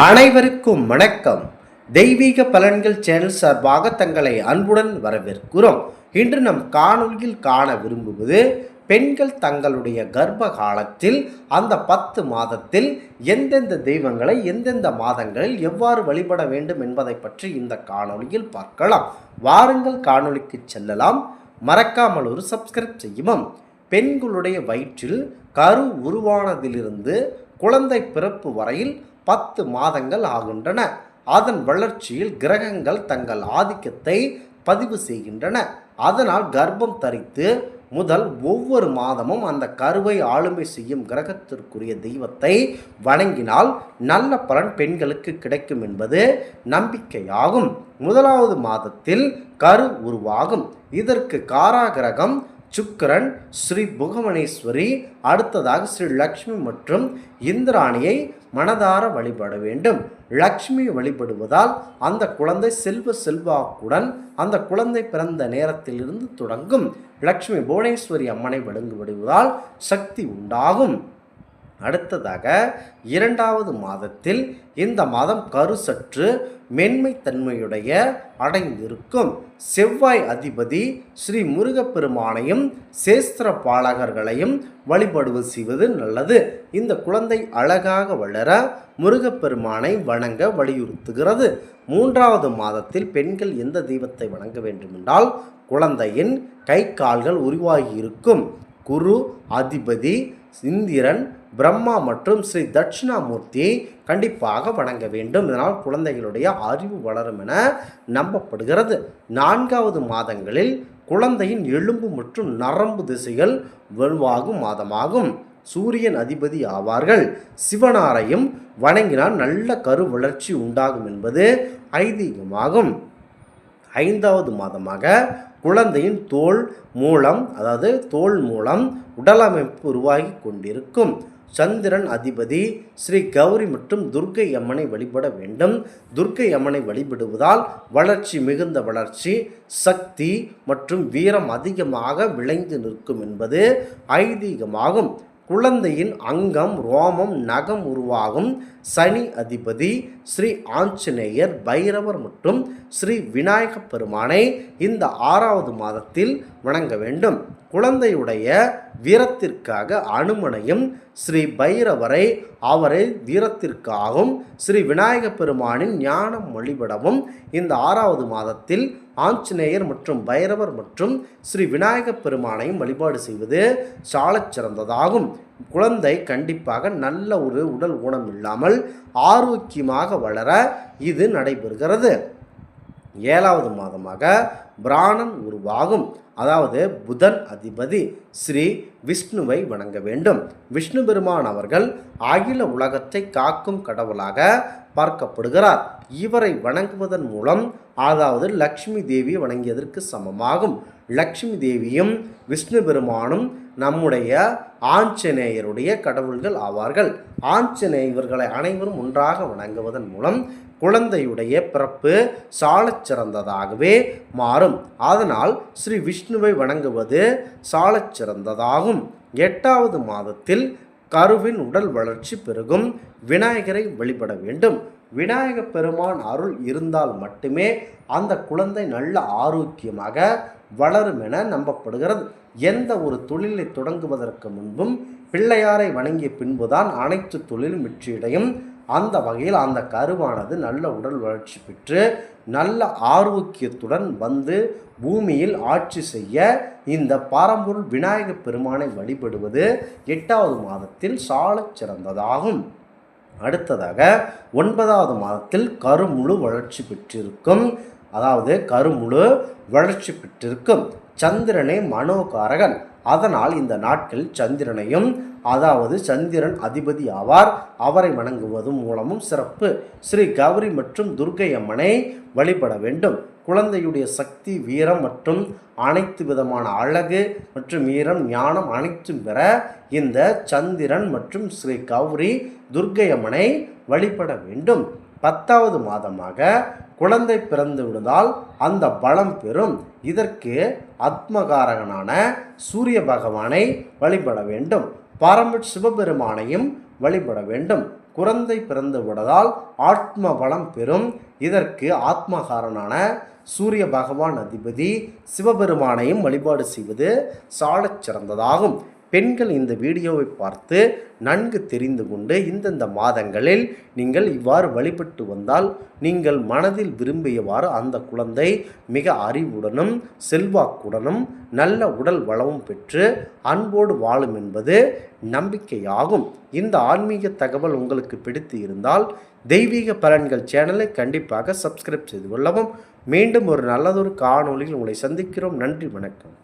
அனைவருக்கும் வணக்கம். தெய்வீக பலன்கள் சேனல் சார்பாக தங்களை அன்புடன் வரவேற்கிறோம். இன்று நம் காணொலியில் காண விரும்புவது பெண்கள் தங்களுடைய கர்ப்ப காலத்தில் அந்த பத்து மாதத்தில் எந்தெந்த தெய்வங்களை எந்தெந்த மாதங்களில் எவ்வாறு வழிபட வேண்டும் என்பதை பற்றி இந்த காணொலியில் பார்க்கலாம். வாருங்கள் காணொலிக்கு செல்லலாம். மறக்காமல் ஒரு சப்ஸ்கிரைப் செய்யவும். பெண்களுடைய வயிற்றில் கரு உருவானதிலிருந்து குழந்தை பிறப்பு வரையில் பத்து மாதங்கள் ஆகின்றன. அதன் வளர்ச்சியில் கிரகங்கள் தங்கள் ஆதிக்கத்தை பதிவு செய்கின்றன. அதனால் கர்ப்பம் தரித்து முதல் ஒவ்வொரு மாதமும் அந்த கருவை ஆளுமை செய்யும் கிரகத்திற்குரிய தெய்வத்தை வணங்கினால் நல்ல பலன் பெண்களுக்கு கிடைக்கும் என்பது நம்பிக்கையாகும். முதலாவது மாதத்தில் கரு உருவாகும். இதற்கு காராகிரகம் சுக்கிரன் ஸ்ரீ புகவனேஸ்வரி அடுத்ததாக ஸ்ரீ லக்ஷ்மி மற்றும் இந்திராணியை மனதார வழிபட வேண்டும். லக்ஷ்மி வழிபடுவதால் அந்த குழந்தை செல்வ செல்வாக்குடன் அந்த குழந்தை பிறந்த நேரத்திலிருந்து தொடங்கும். லக்ஷ்மி புவனேஸ்வரி அம்மனை வழங்குவிடுவதால் சக்தி உண்டாகும். அடுத்ததாக இரண்டாவது மாதத்தில் இந்த மாதம் கரு சற்று மென்மைத்தன்மையுடைய அடைந்திருக்கும் செவ்வாய் அதிபதி ஸ்ரீ முருகப்பெருமானையும் சேஸ்திர பாலகர்களையும் வழிபடுவது செய்வது நல்லது. இந்த குழந்தை அழகாக வளர முருகப்பெருமானை வணங்க வலியுறுத்துகிறது. மூன்றாவது மாதத்தில் பெண்கள் எந்த தெய்வத்தை வணங்க வேண்டுமென்றால் குழந்தையின் கை கால்கள் உருவாகி இருக்கும் குரு அதிபதி இந்திரன் பிரம்மா மற்றும் ஸ்ரீ தட்சிணாமூர்த்தி கண்டிப்பாக வணங்க வேண்டும். இதனால் குழந்தைகளுடைய அறிவு வளரும் என நம்பப்படுகிறது. நான்காவது மாதங்களில் குழந்தையின் எலும்பு மற்றும் நரம்பு திசைகள் வலுவாகும் மாதமாகும். சூரியன் அதிபதி ஆவார்கள். சிவனாரையும் வணங்கினால் நல்ல கரு வளர்ச்சி உண்டாகும் என்பது ஐதீகமாகும். ஐந்தாவது மாதமாக குழந்தையின் தோல் மூலம் அதாவது தோல் மூலம் உடலமைப்பு உருவாகி கொண்டிருக்கும். சந்திரன் அதிபதி ஸ்ரீ கௌரி மற்றும் துர்க்கை அம்மனை வழிபட வேண்டும். துர்க்கை அம்மனை வழிபடுவதால் வளர்ச்சி மிகுந்த வளர்ச்சி சக்தி மற்றும் வீரம் அதிகமாக விளைந்து நிற்கும் என்பது ஐதீகமாகும். குழந்தையின் அங்கம் ரோமம் நகம் உருவாகும். சனி அதிபதி ஸ்ரீ ஆஞ்சநேயர் பைரவர் மற்றும் ஸ்ரீ விநாயக பெருமானை இந்த ஆறாவது மாதத்தில் வணங்க வேண்டும். குழந்தையுடைய வீரத்திற்காக அனுமனையும் ஸ்ரீ பைரவரை அவரை வீரத்திற்காகவும் ஸ்ரீ விநாயக பெருமானின் ஞானம் வழிபடவும் இந்த ஆறாவது மாதத்தில் ஆஞ்சநேயர் மற்றும் பைரவர் மற்றும் ஸ்ரீ விநாயகப் பெருமானையும் வழிபாடு செய்வது சாலச் சிறந்ததாகும். குழந்தை கண்டிப்பாக நல்ல ஒரு உடல் ஊனம் இல்லாமல் ஆரோக்கியமாக வளர இது நடைபெறுகிறது. ஏழாவது மாதமாக பிராணன் உருவாகும். அதாவது புதன் அதிபதி ஸ்ரீ விஷ்ணுவை வணங்க வேண்டும். விஷ்ணு பெருமான் அவர்கள் அகில உலகத்தை காக்கும் கடவுளாக பார்க்கப்படுகிறார். இவரை வணங்குவதன் மூலம் அதாவது லக்ஷ்மி தேவி வணங்கியதற்கு சமமாகும். லக்ஷ்மி தேவியும் விஷ்ணு பெருமானும் நம்முடைய ஆஞ்சநேயருடைய கடவுள்கள் ஆவார்கள். ஆஞ்சநேய இவர்களை அனைவரும் ஒன்றாக வணங்குவதன் மூலம் குழந்தையுடைய பிறப்பு சாலச் சிறந்ததாகவே மாறும். அதனால் ஸ்ரீ விஷ்ணுவை வணங்குவது சாலச் சிறந்ததாகும். எட்டாவது மாதத்தில் கருவின் உடல் வளர்ச்சி பெருகும். விநாயகரை வழிபட வேண்டும். விநாயக பெருமான் அருள் இருந்தால் மட்டுமே அந்த குழந்தை நல்ல ஆரோக்கியமாக வளரும் என நம்பப்படுகிறது. எந்த ஒரு தொழிலை தொடங்குவதற்கு முன்பும் பிள்ளையாரை வணங்கிய பின்புதான் அனைத்து தொழிலும் வெற்றியடையும். அந்த வகையில் அந்த கருவானது நல்ல உடல் வளர்ச்சி பெற்று நல்ல ஆரோக்கியத்துடன் வந்து பூமியில் ஆட்சி செய்ய இந்த பாரம்பொருள் விநாயகப் பெருமானை வழிபடுவது எட்டாவது மாதத்தில் சாலச் சிறந்ததாகும். அடுத்ததாக ஒன்பதாவது மாதத்தில் கருமுழு வளர்ச்சி பெற்றிருக்கும். அதாவது கருமுழு வளர்ச்சி பெற்றிருக்கும். சந்திரனே மனோகாரகன் அதனால் இந்த நாட்கள் சந்திரனையும் அதாவது சந்திரன் அதிபதி ஆவார் அவரை வணங்குவதும் மூலமும் சிறப்பு. ஸ்ரீ கௌரி மற்றும் துர்கை அம்மனை வழிபட வேண்டும். குழந்தையுடைய சக்தி வீரம் மற்றும் அனைத்து விதமான அழகு மற்றும் வீரம் ஞானம் அனைத்தும் பெற இந்த சந்திரன் மற்றும் ஸ்ரீ கௌரி துர்க்கை அம்மனை வழிபட வேண்டும். பத்தாவது மாதமாக குழந்தை பிறந்து விடுதால் அந்த பலம் பெறும். இதற்கு ஆத்மகாரகனான சூரிய பகவானை வழிபட வேண்டும். பரம சிவபெருமானையும் வழிபட வேண்டும். குழந்தை பிறந்து விடுதால் ஆத்ம பலம் பெறும். இதற்கு ஆத்மகாரனான சூரிய பகவான் அதிபதி சிவபெருமானையும் வழிபாடு செய்வது சாலச் சிறந்ததாகும் பெண்கள் இந்த வீடியோவை பார்த்து நன்கு தெரிந்து கொண்டு இந்தந்த மாதங்களில் நீங்கள் இவ்வாறு வழிபட்டு வந்தால் நீங்கள் மனதில் விரும்பியவாறு அந்த குழந்தை மிக அறிவுடனும் செல்வாக்குடனும் நல்ல உடல் வளமும் பெற்று அன்போடு வாழும் என்பது நம்பிக்கையாகும். இந்த ஆன்மீக தகவல் உங்களுக்கு பிடித்து இருந்தால் தெய்வீக பலன்கள் சேனலை கண்டிப்பாக சப்ஸ்கிரைப் செய்து கொள்ளவும். மீண்டும் ஒரு நல்லதொரு காணொலியில் உங்களை சந்திக்கிறோம். நன்றி வணக்கம்.